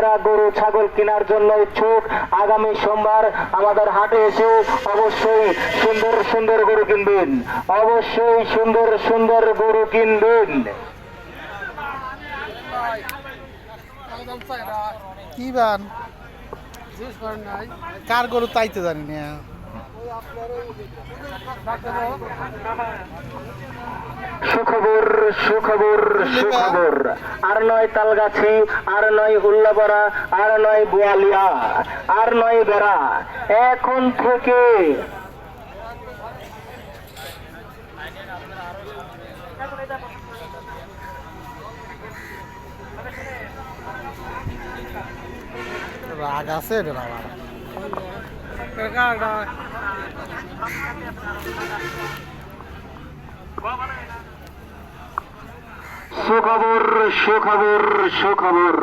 গরু, ছাগল কেনার জন্য ইচ্ছুক। আগামী সোমবার আমাদের হাটে এসে অবশ্যই সুন্দর সুন্দর গরু কিনবেন। অবশ্যই সুন্দর সুন্দর গরু কিনবেন। কি বান কার গরু জানি না। সুখবর সুখবর। আর নয় তালগাছি আর নয় উল্লাপাড়া আর নয় বোয়ালিয়া আর নয় বেড়া। এখন থেকে রাগ আছে বাবা। সুখবর সুখবর সুখবর।